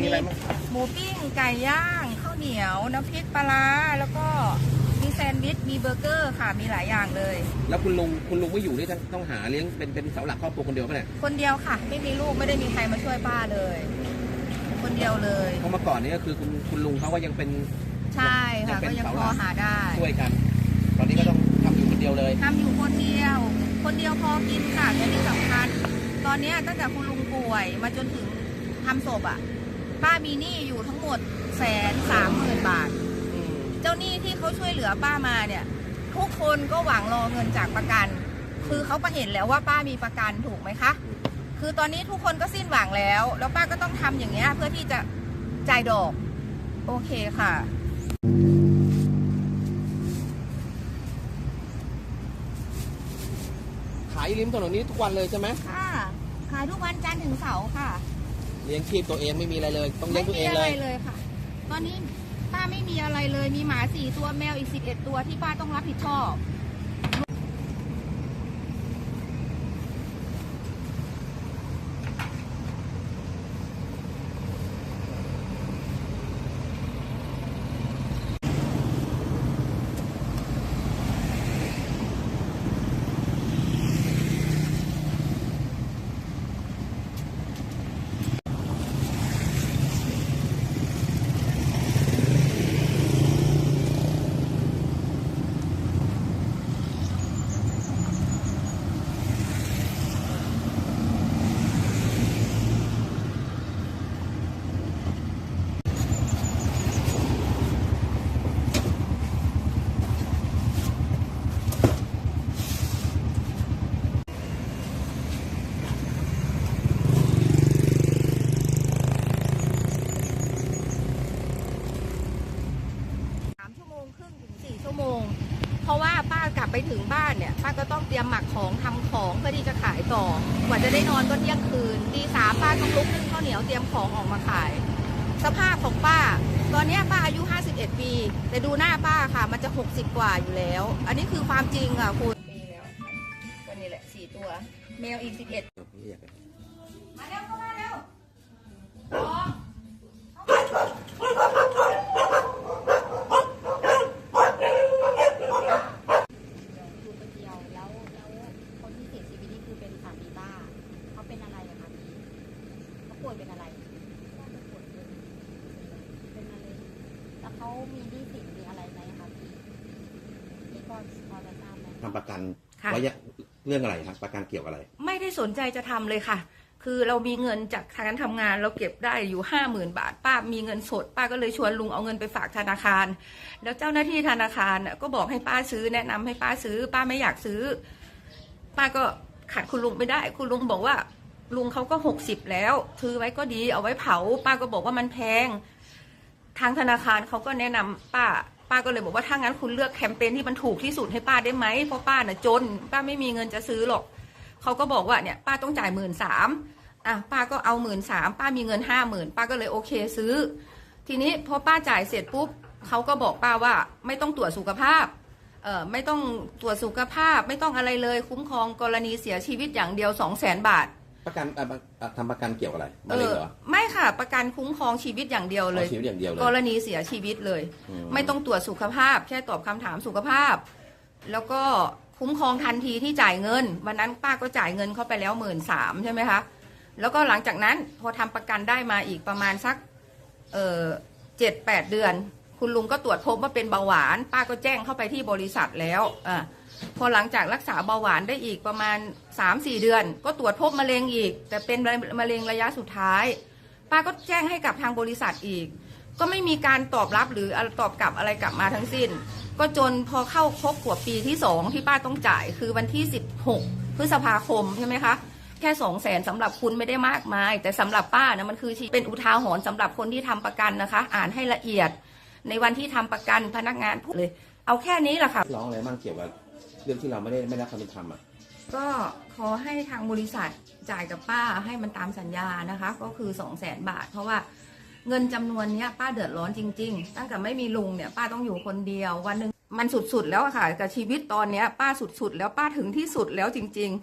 มีอะไรบ้างหมูปิ้งไก่ย่างข้าวเหนียวน้ำพริกปลาร้าแล้วก็มีแซนด์วิชมีเบอร์เกอร์ค่ะมีหลายอย่างเลย แล้วคุณลุงคุณลุงไม่อยู่นี่ต้องต้องหาเลี้ยงเป็นเป็นเสาหลักครอบครัวคนเดียวปะเนี่ยคนเดียวค่ะ ไม่มีลูกไม่ได้มีใครมาช่วยป้าเลย คนเดียวเลย เพราะเมื่อก่อนนี้ก็คือคุณคุณลุงเขาก็ยังเป็นใช่ค่ะยังเป็นก็ยังเสาพหลัอกหาได้ช่วยกัน ตอนนี้ก็ต้องทำอยู่คนเดียวเลยทำอยู่คนเดียว คนเดียวพอกินค่ะและที่สำคัญ ตอนเนี้ยตั้งแต่คุณลุงป่วยมาจนถึงทำศพอะ ป้ามีหนี้อยู่ทั้งหมดแสนสามหมื่นบาท อืมเจ้าหนี้ที่เขาช่วยเหลือป้ามาเนี่ย ทุกคนก็หวังรอเงินจากประกัน คือเขาประเห็นแล้วว่าป้ามีประกันถูกไหมคะ คือตอนนี้ทุกคนก็สิ้นหวังแล้ว แล้วป้าก็ต้องทำอย่างเงี้ยเพื่อที่จะจ่ายดอก โอเคค่ะ ขายริมถนนนี้ทุกวันเลยใช่ไหมค่ะ ขายทุกวันจันทร์ถึงเสาร์ค่ะ เลี้ยงชีพตัวเองไม่มีอะไรเลย ต้องเลี้ยงตัวเองไม่มีเลอะไรยเลยค่ะ ตอนนี้ป้าไม่มีอะไรเลย มีหมาสี่ตัวแมวอีกสิบเอ็ดตัวที่ป้าต้องรับผิดชอบ สามชั่วโมงครึ่งถึงสี่ชั่วโมง เพ ราะว่าป้ากลับไปถึงบ้านเนี่ยป้าก็ต้องเตรียมหมักของทำของเพื่อที่จะขายต่อ กว่าจะได้นอนก็เที่ยงคืนตีสามป้าต้องลุกนึ่งข้าวเหนียวเตรียมของออกมาขาย สภาพของป้า ตอนเนี้ยป้าอายุ 51 ปี แต่ดูหน้าป้าค่ะ มันจะ 60 กว่าอยู่แล้ว อันนี้คือความจริงอะคุณปีแล้วตัวนี้แหละสี่ตัว แมวอีก 11 มาเร็วเข้ามาเร็วรออยู่คนเดียวแล้วแล้วคนที่เสียชีวิตนี่คือเป็นสามีป้าเขาเป็นอะไรอะคะพี่เขา ป่วยเป็นอะไรป่วยเป็นเป็นมะเร็งแล้วเขามีหนี้สินมีอะไรไหมคะพี่พี่ก็พอจะทราบไหมทำประกันค่ะ ไว้เรื่องอะไรครับ ประกันเกี่ยวอะไร ไม่ได้สนใจจะทำเลยค่ะ คือเรามีเงินจากทางการทำงานเราเก็บได้อยู่ห้าหมื่นบาท ป้ามีเงินสด ป้าก็เลยชวนลุงเอาเงินไปฝากธนาคาร แล้วเจ้าหน้าที่ธนาคารน่ะก็บอกให้ป้าซื้อแนะนำให้ป้าซื้อ ป้าไม่อยากซื้อ ป้าก็ขัดคุณลุงไม่ได้ คุณลุงบอกว่า ลุงเขาก็หกสิบแล้วถือไว้ก็ดีเอาไว้เผา ป้าก็บอกว่ามันแพง ทางธนาคารเขาก็แนะนำป้า ป้าก็เลยบอกว่าถ้างั้นคุณเลือกแคมเปญที่มันถูกที่สุดให้ป้าได้ไหมเพราะป้าน่ะจน ป้าไม่มีเงินจะซื้อหรอกเขาก็บอกว่าเนี่ยป้าต้องจ่ายหมื่นสามอะป้าก็เอาหมื่นสามป้ามีเงินห้าหมื่นป้าก็เลยโอเคซื้อ ทีนี้พอป้าจ่ายเสร็จปุ๊บเขาก็บอกป้าว่าไม่ต้องตรวจสุขภาพเออไม่ต้องตรวจสุขภาพไม่ต้องอะไรเลย คุ้มครองกรณีเสียชีวิตอย่างเดียวสองแสนบาท ประกันอะอะทำประกันเกี่ยวกับอะไรมะเอเร็งอเหรอ ไม่ค่ะประกันคุ้มครองชีวิตอย่างเดียวเลย เอาชีวิตอย่างเดียวเลยกรณีเสียชีวิตเลย อืม ไม่ต้องตรวจสุขภาพ แค่ตอบคำถามสุขภาพ แล้วก็คุ้มครองทันทีที่จ่ายเงิน วันนั้นป้าก็จ่ายเงินเข้าไปแล้วหมื่นสามใช่ไหมคะแล้วก็หลังจากนั้นพอทำประกันได้มาอีกประมาณสักเออเจ็ดแปดเดือน คุณลุงก็ตรวจพบว่าเป็นเบาหวาน ป้าก็แจ้งเข้าไปที่บริษัทแล้วอะ พอหลังจากรักษาเบาหวานได้อีกประมาณสามสี่เดือน ก็ตรวจพบมะเร็งอีก แต่เป็นมะเร็งระยะสุดท้าย ป้าก็แจ้งให้กับทางบริษัทอีก ก็ไม่มีการตอบรับหรือตอบกลับอะไรกลับมาทั้งสิ้น ก็จนพอเข้าครบขวบปีที่สองที่ป้าต้องจ่ายคือวันที่ 16 พฤษภาคมใช่ไหมคะแค่สองแสนสำหรับคุณไม่ได้มากมาย แต่สำหรับป้านะมันคือเป็นอุทาหรณ์สำหรับคนที่ทำประกันนะคะ อ่านให้ละเอียด ในวันที่ทำประกันพนักงานพูดเลย เอาแค่นี้แหละค่ะร้องอะไรบ้างเกี่ยวกับ เรื่องที่เราไม่ได้ไม่รับความเป็นธรรมอะก็ขอให้ทางบริษัทจ่ายกับป้าให้มันตามสัญญานะคะ ก็คือสองแสนบาท เพราะว่าเงินจำนวนเนี้ยป้าเดือดร้อนจริง ๆ ตั้งแต่ไม่มีลุงเนี่ยป้าต้องอยู่คนเดียววันหนึ่งมันสุดๆแล้วอะค่ะ กับชีวิตตอนเนี้ยป้าสุดๆแล้วป้าถึงที่สุดแล้วจริง ๆ